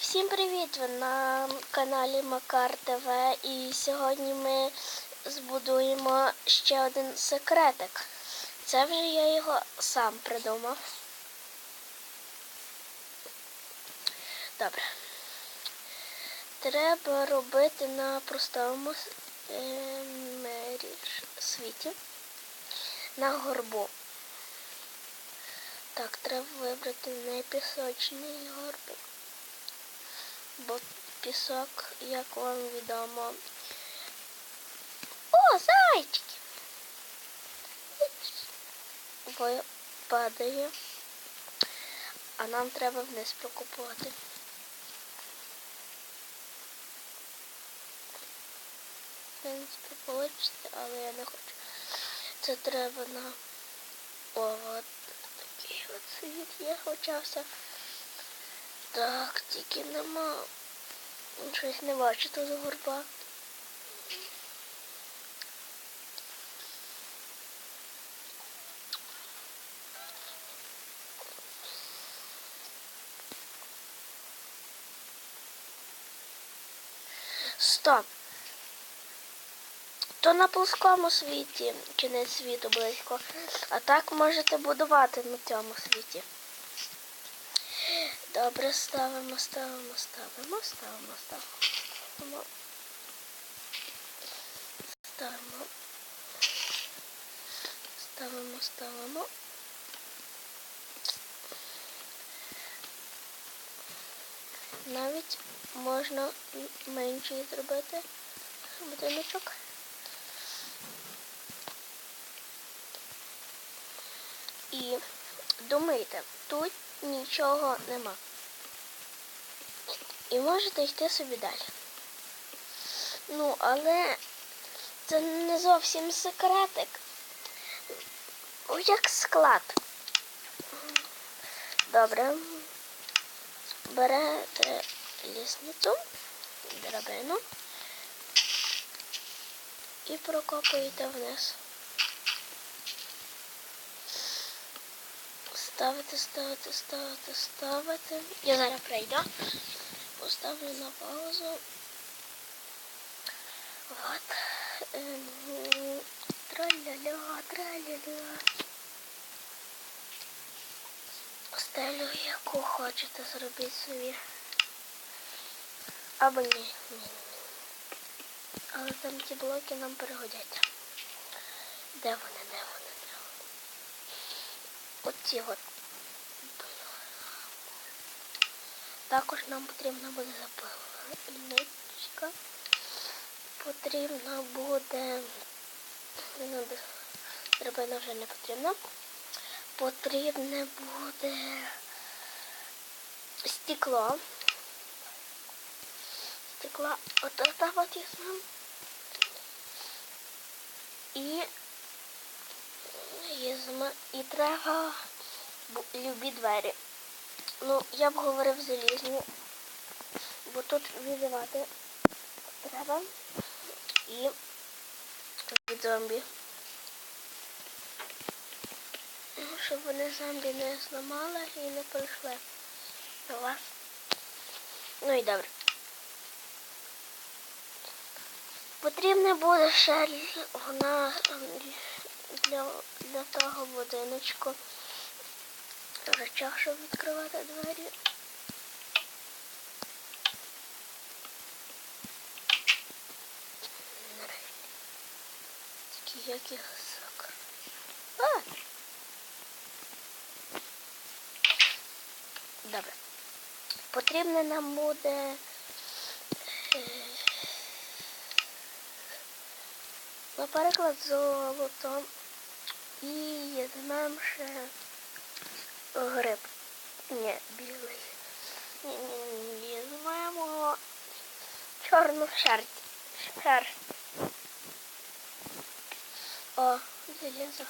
Всім привіт! Ви на каналі Макар ТВ і сьогодні ми збудуємо ще один секретик. Це вже я його сам придумав. Добре. Треба робити на простому е, світі на горбу. Так, треба вибрати не пісочний горбик. Бо пісок, як вам відомо. О, зайчики! Ви падає. А нам треба вниз прокопувати. Принципі, вийде, але я не хочу. Це треба на о, от такий от світ є почався. Так, тільки нема. Щось не бачу тут горба. Стоп. То на плоскому світі, кінець світу близько. А так можете будувати на цьому світі. Добре, ставимо, ставимо, ставимо, ставимо, ставимо. Ставимо. Ставимо, ставимо. Навіть можна менший зробити будиночок. І думайте, тут нічого нема. І можете йти собі далі. Ну, але це не зовсім секретик. Як склад. Добре. Берете лісницю, драбину і прокопуєте вниз. Ставити, ставити, ставити, ставити. Я зараз прийду. Поставлю на паузу. Вот. Ем, Траля-ля, траля-ля. Стелю, яку хочете зробити собі. Або ні, ні. Але там ті блоки нам пригодяться. Де вони, де вони, де вони? Оці от. Також нам потрібна буде запальничка. Потрібно буде. Ну, драбина вже не потрібна. Потрібне буде стекло. Стекло от от візьмемо. І. І треба любі двері. Ну, я б говорив залізні, бо тут відривати треба і від зомбі. Ну, Щоб вони зомбі не зламали і не вас. Ну і добре. Потрібно буде ще вона для, для того будиночку рычаг, щоб відкривати двері. Такі які гасок. А! Добре. Потрібно нам буде е, наприклад, золото і візьмемо ще гриб. Ні, білий. Ні, ні, ні, візьмемо чорну шерсть. Шерсть. О, залізо.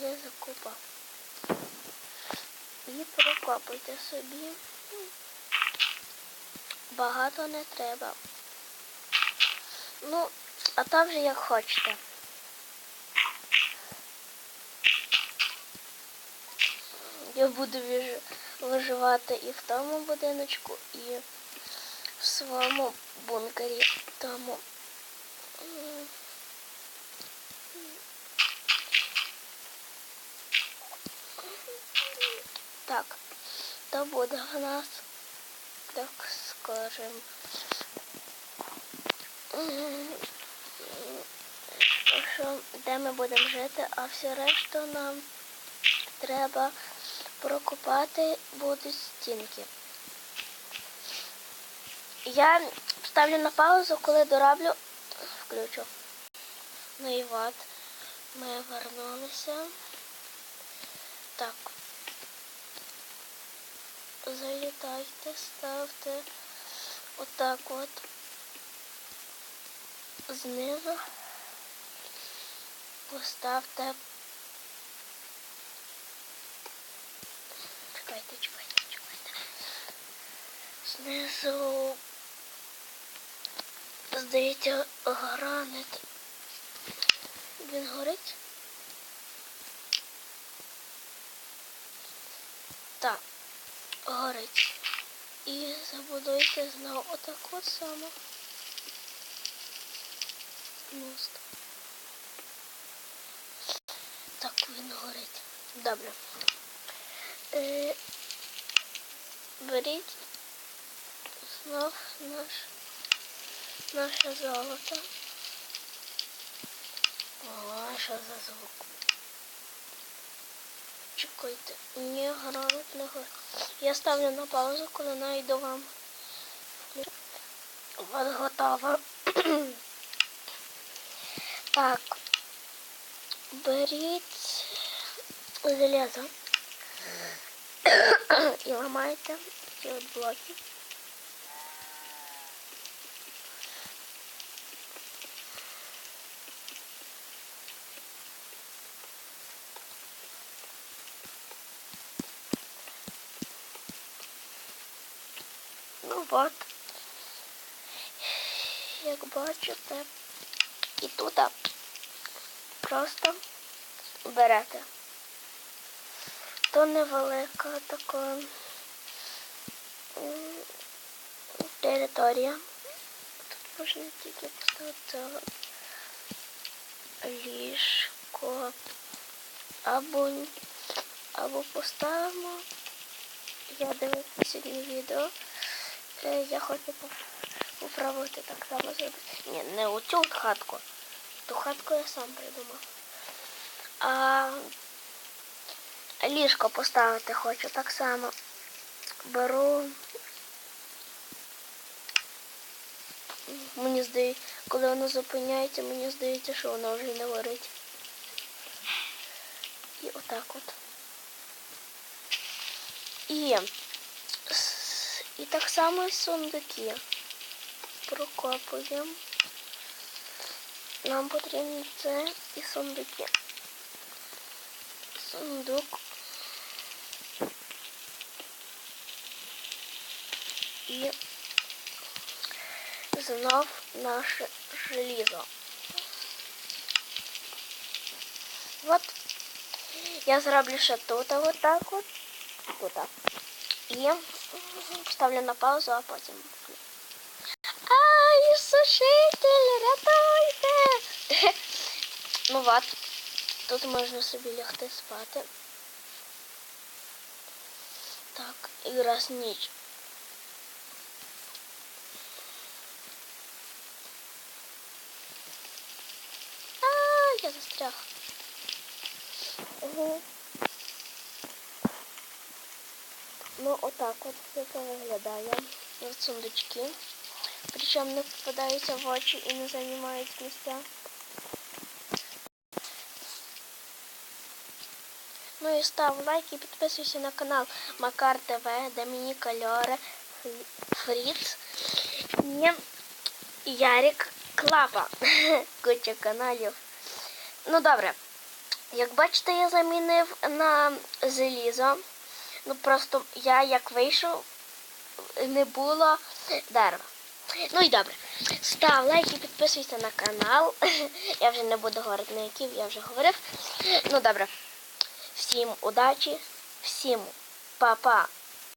Залізо купа. І прокопуйте собі. Багато не треба. Ну, а там вже як хочете. Я буду виживати і в тому будиночку, і в своєму бункері. Тому. Так, то буде в нас, так скажем, що де ми будемо жити, а все решту нам треба прокопати будуть стінки. Я ставлю на паузу, коли дораблю, включу. Ну і от, ми вернулися. Так. Залітайте, ставте отак от знизу. Поставте. Чекайте, чекайте, чекайте. Знизу. Здається, гранит. Він горить? Так, горить. І забудуйте знову отак от само. Мост. Так, він горить. Добре. Е, беріть знов наш, наше золото. О, за звук? Чекайте. Ні, гранат не горить. Я ставлю на паузу, коли найду вам. От готово. так. Беріть железо і ламайте ці от блоки. Ну от, як бачите, і тут просто берете. То невелика така територія. Тут можна тільки поставити ліжко або, або поставимо. Я дивився сьогодні відео. Е, Я хочу попробувати так само зробити. Ні, не оцю хатку. Ту хатку я сам придумав. А ліжко поставити хочу так само. Беру. Мені здається, коли воно зупиняється, мені здається, що воно вже не горить. І отак от. І, і так само і сундуки. Прокопуємо. Нам потрібні це і сундуки. Сундук. І знов наше желізо. От. Я зроблю ще тут, вот так от. Тут. І ставлю на паузу, а потім. Ай, сушитель, рятуйте! ну от. Тут можна собі лягти спати. Так, і раз ніч. застряг. Угу. Ну, отак от все це виглядає. Ось сундучки. Причому не попадаються в очі і не займають місця. Ну і став лайк і підписуйся на канал Макар ТВ, Домініка Льоре, Фріц і Ярик Клапа. Куча каналів. Ну добре. Як бачите, я замінив на залізо. Ну просто я як вийшов, не було дерева. Ну і добре. Став лайк і підписуйся на канал. Я вже не буду говорити на який, я вже говорив. Ну добре. Всім удачі Всім па-па!